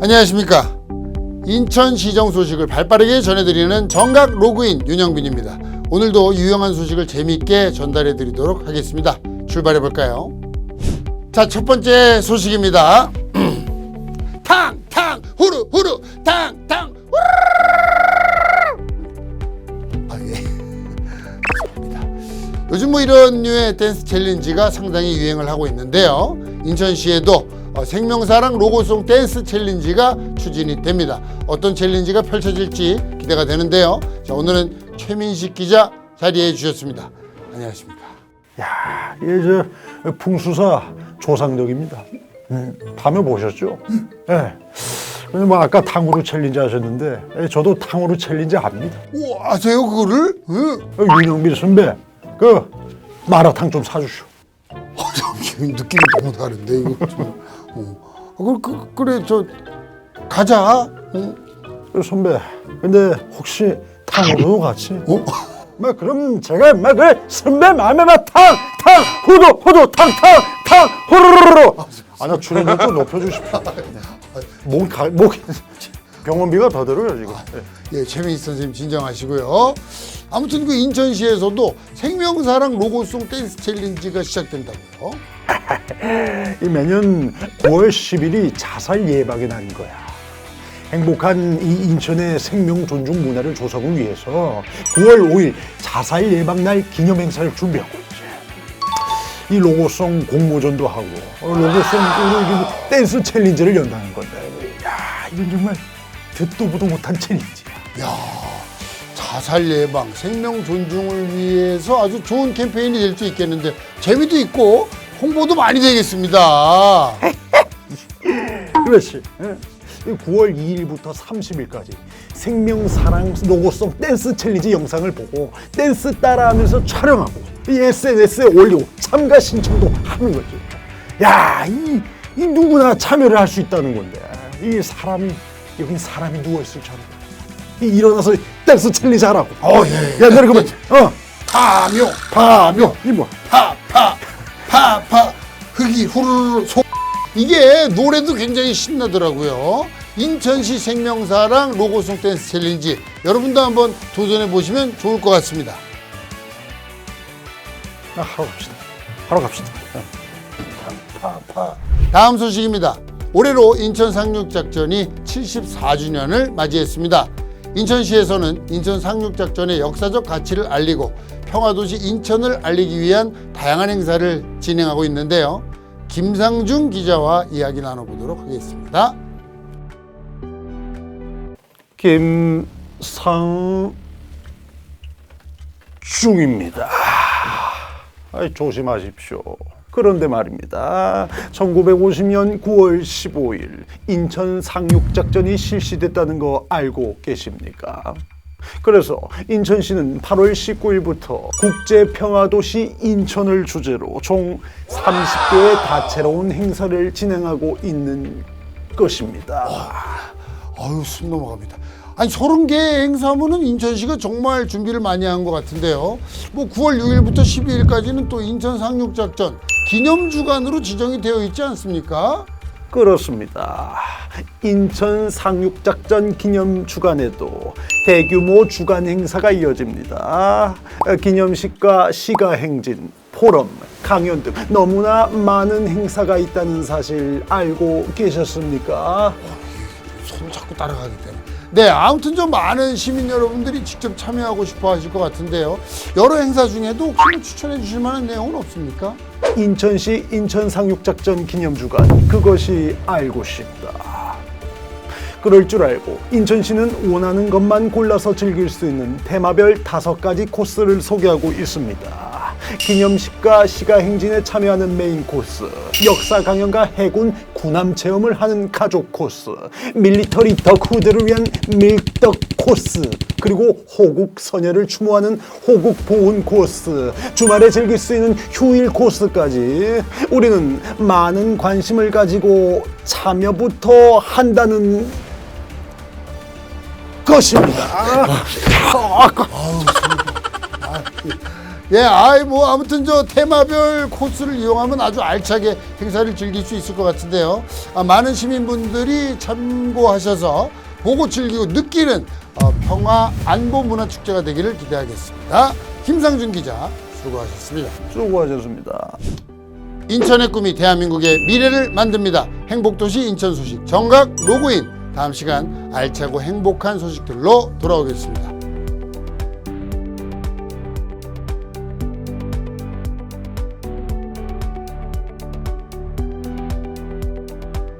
안녕하십니까. 인천시정 소식을 발빠르게 전해드리는 정각 로그인 윤영빈입니다. 오늘도 유용한 소식을 재미있게 전달해 드리도록 하겠습니다. 출발해 볼까요? 자, 첫 번째 소식입니다. 탕, 탕, 후루, 후루, 탕, 탕, 후루. 아, 예. 요즘 뭐 이런 류의 댄스 챌린지가 상당히 유행을 하고 있는데요. 인천시에도 어, 생명사랑 로고송 댄스 챌린지가 추진이 됩니다. 어떤 챌린지가 펼쳐질지 기대가 되는데요. 자, 오늘은 최민식 기자 자리해 주셨습니다. 안녕하십니까. 야, 저 풍수사 조상덕입니다. 음, 밤에 보셨죠? 예. 네. 뭐 아까 탕후루 챌린지 하셨는데 예, 저도 탕후루 챌린지 합니다. 오, 아세요 그거를? 응. 어, 윤영빈 선배, 그 마라탕 좀 사주시오. 어, 느낌이 너무 다른데 이거 좀. 어. 그, 그, 그래 저 가자. 응? 그 선배, 근데 혹시 탕후루도 같이? 어? 뭐 그럼 제가 막그 선배 마음에 막탕탕 후두 후두 탕탕 탕 후루루루. 아나 출연료 좀 높여주십시오. 목목 병원비가 더 들어요 지금. 예. 예, 최민희 선생님 진정하시고요. 아무튼 그 인천시에서도 생명사랑 로고송 댄스 챌린지가 시작된다고요. 이 매년 9월 10일이 자살 예방의 날인 거야. 행복한 이 인천의 생명 존중 문화를 조성을 위해서 9월 5일 자살 예방 날 기념 행사를 준비하고 있지. 이 로고송 공모전도 하고 어, 로고송으로 이게 뭐 댄스 챌린지를 연다는 건데. 야, 이건 정말 듣도 보도 못한 챌린지야. 야, 자살 예방, 생명 존중을 위해서 아주 좋은 캠페인이 될 수 있겠는데 재미도 있고 홍보도 많이 되겠습니다. 그렇지. 예. 9월 2일부터 30일까지 생명사랑 로고송 댄스 챌린지 영상을 보고 댄스 따라하면서 촬영하고 이 SNS에 올리고 참가 신청도 하는 거지. 야, 이, 이 누구나 참여를 할 수 있다는 건데 이 사람이 여긴 사람이 누워 있을 줄 알아. 이 일어나서 댄스 챌린지 하라고. 어, 예. 야, 너네 그러면 어, 파묘, 파묘 이 뭐? 파, 파, 파, 파, 흑이 후루루 소. 이게 노래도 굉장히 신나더라고요. 인천시 생명사랑 로고송 댄스 챌린지 여러분도 한번 도전해 보시면 좋을 것 같습니다. 아, 하러 갑시다. 하러 갑시다. 다음 소식입니다. 올해로 인천 상륙작전이 74주년을 맞이했습니다. 인천시에서는 인천 상륙작전의 역사적 가치를 알리고 평화도시 인천을 알리기 위한 다양한 행사를 진행하고 있는데요. 김상중 기자와 이야기 나눠보도록 하겠습니다. 김상중입니다. 아이, 조심하십시오. 그런데 말입니다. 1950년 9월 15일 인천 상륙작전이 실시됐다는 거 알고 계십니까? 그래서 인천시는 8월 19일부터 국제평화도시 인천을 주제로 총 30개의 다채로운 행사를 진행하고 있는 것입니다. 아유 숨 넘어갑니다. 아니 서른 개 행사하면은 인천시가 정말 준비를 많이 한 것 같은데요. 뭐 9월 6일부터 12일까지는 또 인천 상륙작전 기념 주간으로 지정이 되어 있지 않습니까? 그렇습니다. 인천 상륙작전 기념 주간에도 대규모 주간 행사가 이어집니다. 기념식과 시가 행진, 포럼, 강연 등 너무나 많은 행사가 있다는 사실 알고 계셨습니까? 손을 자꾸 따라가기 때문에. 네, 아무튼 좀 많은 시민 여러분들이 직접 참여하고 싶어 하실 것 같은데요. 여러 행사 중에도 혹시 추천해 주실 만한 내용은 없습니까? 인천시 인천 상륙작전 기념 주간 그것이 알고 싶다. 그럴 줄 알고 인천시는 원하는 것만 골라서 즐길 수 있는 테마별 다섯 가지 코스를 소개하고 있습니다. 기념식과 시가 행진에 참여하는 메인 코스, 역사 강연과 해군 군함 체험을 하는 가족 코스, 밀리터리 덕후들을 위한 밀떡 코스, 그리고 호국 선열을 추모하는 호국 보훈 코스, 주말에 즐길 수 있는 휴일 코스까지 우리는 많은 관심을 가지고 참여부터 한다는 것입니다. 예, 아이 뭐 아무튼 저 테마별 코스를 이용하면 아주 알차게 행사를 즐길 수 있을 것 같은데요. 아, 많은 시민분들이 참고하셔서 보고 즐기고 느끼는 어, 평화 안보 문화 축제가 되기를 기대하겠습니다. 김상준 기자 수고하셨습니다. 수고하셨습니다. 인천의 꿈이 대한민국의 미래를 만듭니다. 행복도시 인천 소식 정각 로그인. 다음 시간 알차고 행복한 소식들로 돌아오겠습니다.